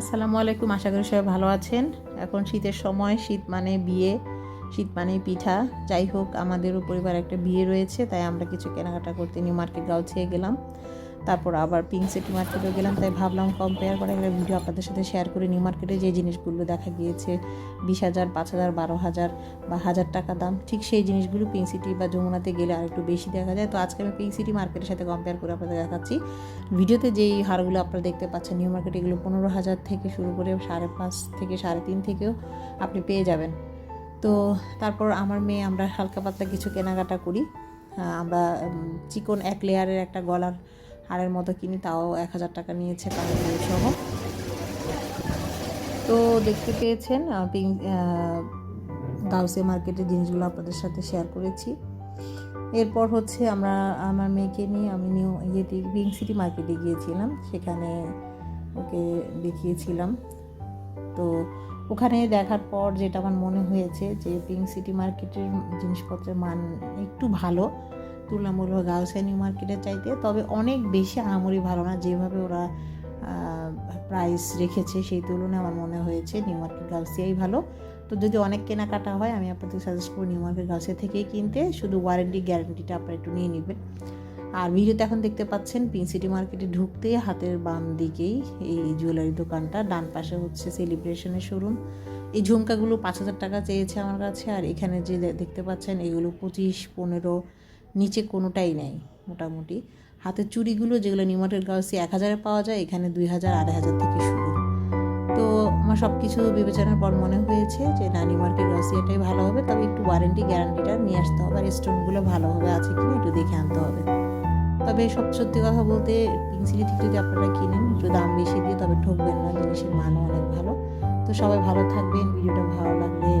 আসসালামু আলাইকুম, আশা করি সবাই ভালো আছেন। এখন শীতের সময়, শীত মানে বিয়ে, শীত মানে পিঠা। যাই হোক, আমাদেরও পরিবার একটা বিয়ে রয়েছে, তাই আমরা কিছু কেনাকাটা করতে নিউ মার্কেট গাউছিয়ে গেলাম। তারপর আবার পিঙ্ক সিটি মার্কেটেও গেলাম, তাই ভাবলাম কম্পেয়ার করে একটা ভিডিও আপনাদের সাথে শেয়ার করে। নিউ মার্কেটে যে জিনিসগুলো দেখা গিয়েছে, বিশ হাজার, পাঁচ হাজার, বারো হাজার বা হাজার টাকা দাম, ঠিক সেই জিনিসগুলো পিঙ্ক সিটি বা যমুনাতে গেলে আর একটু বেশি দেখা যায়। তো আজকে আমি পিঙ্ক সিটি মার্কেটের সাথে কম্পেয়ার করে আপনাদের দেখাচ্ছি। ভিডিওতে যেই হারগুলো আপনারা দেখতে পাচ্ছেন নিউ মার্কেট এগুলো পনেরো হাজার থেকে শুরু করে সাড়ে পাঁচ থেকে সাড়ে তিন থেকেও আপনি পেয়ে যাবেন। তো তারপর আমার মেয়ে, আমরা হালকা পাতলা কিছু কেনাকাটা করি। আমরা চিকন এক লেয়ারের একটা গলার হারের মতো কিনি, তাও এক হাজার টাকা নিয়েছে কানের সহ। তো দেখতে পেয়েছেন পিঙ্ক গাউসে মার্কেটের জিনিসগুলো আপনাদের সাথে শেয়ার করেছি। এরপর হচ্ছে আমরা, আমার মেয়েকে নিয়ে আমি নিউ ইয়েতে, পিঙ্ক সিটি মার্কেটে গিয়েছিলাম, সেখানে ওকে দেখিয়েছিলাম। তো ওখানে দেখার পর যেটা আমার মনে হয়েছে যে পিঙ্ক সিটি মার্কেটের জিনিসপত্রের মান একটু ভালো তুলনামূলক গার্লস নিউ মার্কেটের চাইতে, তবে অনেক বেশি আহামরি ভালো না যেভাবে ওরা প্রাইস রেখেছে সেই তুলনায় আমার মনে হয়েছে নিউ মার্কেট গার্লসিয়াই ভালো। তো যদি অনেক কেনাকাটা হয়, আমি আপনাদের সাজেস্ট করব নিউ মার্কেট গার্লসিয়া থেকেই কিনতে, শুধু ওয়ারেন্টি গ্যারেন্টিটা আপনারা একটু নিয়ে নেবেন। আর ভিডিওতে এখন দেখতে পাচ্ছেন পিঙ্ক সিটি মার্কেটে ঢুকতে হাতের বাম দিকেই এই জুয়েলারি দোকানটা, ডান পাশে হচ্ছে সেলিব্রেশনের শোরুম এই ঝুমকাগুলো পাঁচ হাজার টাকা চেয়েছে আমার কাছে, আর এখানে যে দেখতে পাচ্ছেন এগুলো পঁচিশ, পনেরো নিচে কোনোটাই নেই মোটামুটি। হাতের চুড়িগুলো যেগুলো নিউমার্কেট গার্লসে এক হাজারে পাওয়া যায়, এখানে দুই হাজার, আড়াই হাজার থেকে শুরু। তো আমার সব কিছু বিবেচনার পর মনে হয়েছে যে, না নিউমার্কেট গার্লসি এটাই ভালো হবে, তবে একটু ওয়ারেন্টি গ্যারান্টিটা নিয়ে আসতে হবে, আর স্টোনগুলো ভালোভাবে আছে কিনা একটু দেখে আনতে হবে। তবে সব সত্যি কথা বলতে সিটি থেকে যদি আপনারা কিনেন, একটু দাম বেশি দিয়ে, তবে ঠকবেন না, জিনিসের মানও অনেক ভালো। তো সবাই ভালো থাকবেন, ভিডিওটা ভালো লাগলে